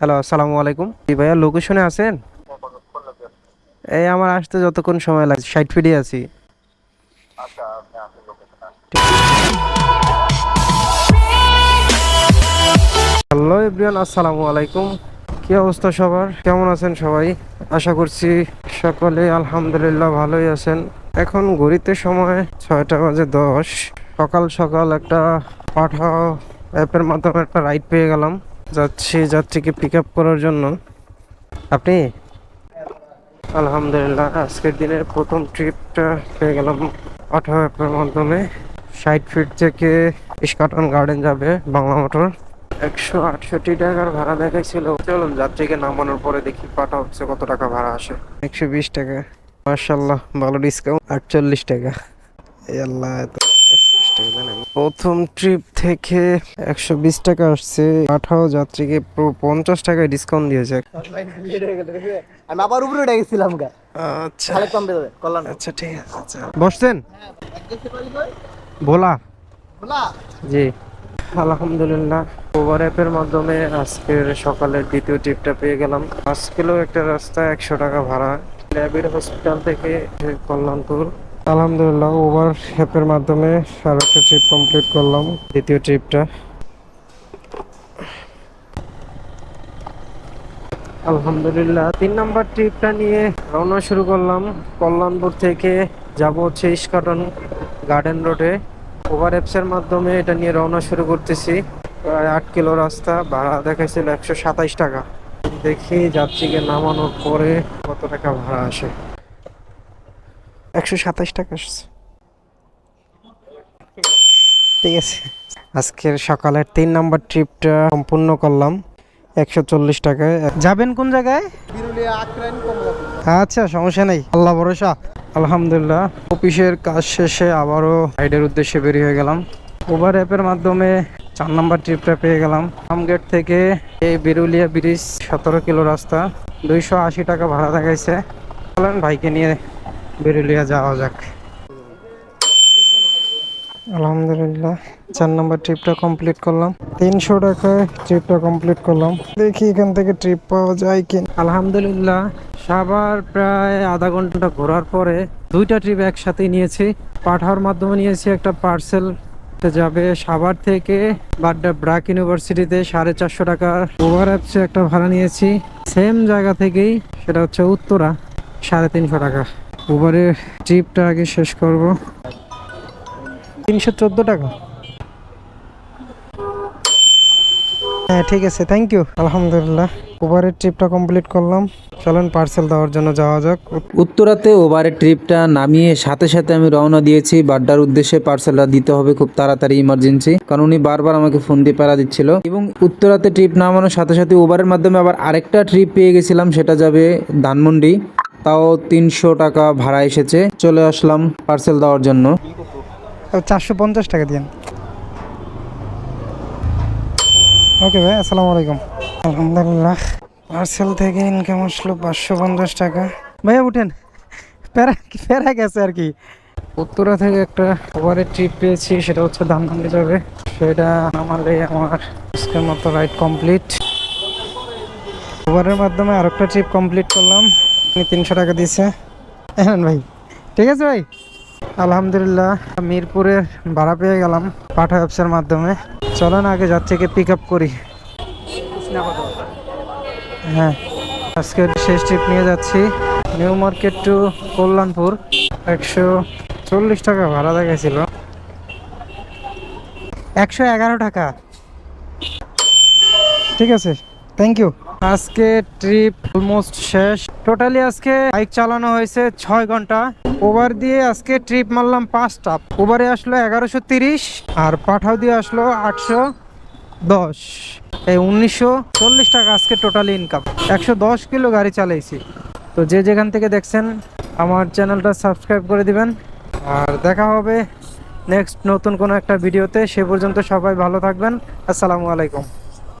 Hello, আসসালামু আলাইকুম। জি ভাইয়া লোকেশনে আছেন? এই আমার আসতে যতক্ষণ সময় লাগছে ষাট ফিটে আছি। হ্যালো এভরিওয়ান, আসসালামু আলাইকুম। কি অবস্থা সবার? কেমন আছেন সবাই? আশা করছি সকলে আলহামদুলিল্লাহ ভালোই আছেন। এখন ঘড়িতে সময় ছয়টা বাজে দশ। সকাল সকাল একটা পাঠাও অ্যাপের মাধ্যমে একটা রাইড পেয়ে গেলাম। যাচ্ছি যাত্রীকে পিক আপ করার জন্য। আপনি? আলহামদুলিল্লাহ, আজকের দিনের প্রথম ট্রিপটা পেয়ে গেলাম অটো অ্যাপের মাধ্যমে। ষাট ফিট থেকে ইস্কাটন গার্ডেন যাবে বাংলা মোটর। একশো আটষট্টি টাকার ভাড়া দেখাইছিল। চলুন যাত্রীকে নামানোর পরে দেখি পাঠা হচ্ছে কত টাকা ভাড়া আসে। একশো বিশ টাকা। মার্শাল্লাহ ভালো ডিসকাউন্ট আটচল্লিশ টাকা। এই আল্লাহ, এত 120 টাকা দেন আমি। প্রথম ট্রিপ থেকে একশো বিশ টাকা আসছে। পাঠাও যাত্রীকে পঞ্চাশ টাকায় ডিসকাউন্ট দিয়েছে। আমি আবার উপরে উঠে গেছিলাম গা। আচ্ছা। আচ্ছা ঠিক আছে আচ্ছা। বসছেন? ভোলা। জি। আলহামদুলিল্লাহ। ওভার অ্যাপের মাধ্যমে আজকের সকালের দ্বিতীয় ট্রিপটা পেয়ে গেলাম। আজকেও একটা রাস্তা একশো টাকা ভাড়া। ল্যাবের হসপিটাল থেকে কল্যাণপুর। আলহামদুলিল্লাহ ওভার অ্যাপের মাধ্যমে আর একটা ট্রিপ কমপ্লিট করলাম, দ্বিতীয় ট্রিপটা আলহামদুলিল্লাহ, তিন নম্বর ট্রিপটা নিয়ে রওনা শুরু করলাম, কল্যাণপুর থেকে যাব হচ্ছে ইস্কাটন গার্ডেন রোডে ওভার অ্যাপসের মাধ্যমে এটা নিয়ে রওনা শুরু করতেছি, প্রায় আট কিলো রাস্তা, ভাড়া দেখাইছিল একশো সাতাইশ টাকা। দেখি যাত্রীকে নামানোর পরে কত টাকা ভাড়া আসে। একশো সাতাইশ টাকা আসছে। ঠিক আছে। আজকের সকালের তিন নম্বর ট্রিপটা সম্পূর্ণ করলাম। একশো চল্লিশ টাকায়। যাবেন কোন জায়গায়? আচ্ছা সমস্যা নেই। আল্লাহ ভরসা। আলহামদুলিল্লাহ। অফিসের কাজ শেষে আবারও রাইডের উদ্দেশ্যে বেরিয়ে হয়ে গেলাম। উবার অ্যাপের মাধ্যমে চার নাম্বার ট্রিপটা পেয়ে গেলাম। আমগেট থেকে এই বিরুলিয়া ব্রিজ সতেরো কিলো রাস্তা। দুইশো আশি টাকা ভাড়া দেখাইছে। চলেন ভাইকে নিয়ে বিরুলিয়া যাওয়া যাক। আলহামদুলিল্লাহ, চার নম্বর ট্রিপটা কমপ্লিট করলাম। তিনশো টাকায় ট্রিপটা কমপ্লিট করলাম। দেখি এখান থেকে ট্রিপ পাওয়া যায় কি আলহামদুলিল্লাহ, সাবার প্রায় আধা ঘণ্টা ঘোরার পরে দুইটা ট্রিপ একসাথে নিয়েছি। পাঠাওয়ার মাধ্যমে নিয়েছি একটা পার্সেল যাবে সাভার থেকে বাড্ডা ব্রাক ইউনিভার্সিটিতে সাড়ে চারশো টাকা। ওভার অ্যাপসে একটা ভাড়া নিয়েছি। সেম জায়গা থেকেই, সেটা হচ্ছে উত্তরা, সাড়ে তিনশো টাকা। উবারের ট্রিপটা আগে শেষ করব। তিনশো চোদ্দ টাকা। হ্যাঁ ঠিক আছে থ্যাংক ইউ আলহামদুলিল্লাহ উবারের ট্রিপটা কমপ্লিট করলাম। চলেন পার্সেল দেওয়ার জন্য যাওয়া যাক। উত্তরাতে ওভারের ট্রিপটা নামিয়ে সাথে সাথে আমি রওনা দিয়েছি। বাড্ডার উদ্দেশ্যে পার্সেলটা দিতে হবে খুব তাড়াতাড়ি ইমার্জেন্সি কারণ উনি বারবার আমাকে ফোন দিয়ে প্যারা দিচ্ছিল। এবং উত্তরাতে ট্রিপ নামানোর সাথে সাথে ওভারের মাধ্যমে আবার আরেকটা ট্রিপ পেয়ে গেছিলাম, সেটা যাবে ধানমন্ডি। তাও তিনশো টাকা ভাড়া এসেছে। চলে আসলাম পার্সেল দেওয়ার জন্য। চারশো পঞ্চাশ টাকা দিন ওকে ভাই, আসসালামু আলাইকুম। আলহামদুলিল্লাহ পার্সেল থেকে ইনকাম আসলো পাঁচশো পঞ্চাশ টাকা। ভাইয়া, উঠেন। প্যারা প্যারা গেছে আর কি। উত্তরা থেকে একটা ওভারের ট্রিপ পেয়েছি, সেটা হচ্ছে ধানমন্ডি যাবে। সেটা নামালে আমার আজকের মতো রাইড কমপ্লিট ওভারের মাধ্যমে আরেকটা ট্রিপ কমপ্লিট করলাম। তিনশো টাকা দিয়েছে। হ্যাঁ ভাই, ঠিক আছে ভাই? আলহামদুলিল্লাহ মিরপুরের ভাড়া পেয়ে গেলাম পাঠা ব্যবসার মাধ্যমে। চলেন আগে যাত্রীকে পিক আপ করি। হ্যাঁ আজকের শেষ ট্রিপ নিয়ে যাচ্ছি। New Market to Kalyanpur. একশো চল্লিশ টাকা ভাড়া দেখাইছিল। একশো এগারো টাকা। ঠিক আছে থ্যাংক ইউ আজকে ট্রিপ অলমোস্ট শেষ। টোটালি আজকে বাইক চালানো হয়েছে ছয় ঘণ্টা। ওভার দিয়ে আজকে ট্রিপ মারলাম পাঁচটা। ওভারে আসলো এগারোশো তিরিশ আর পাঠাও দিয়ে আসলো আটশো দশ। এই উনিশশো চল্লিশ টাকা আজকে টোটালি ইনকাম একশো দশ কিলো গাড়ি চালাইছি। তো যে যেখান থেকে দেখছেন, আমার চ্যানেলটা সাবস্ক্রাইব করে দিবেন। আর দেখা হবে নেক্সট নতুন কোনো একটা ভিডিওতে। সে পর্যন্ত সবাই ভালো থাকবেন। আসসালামু আলাইকুম।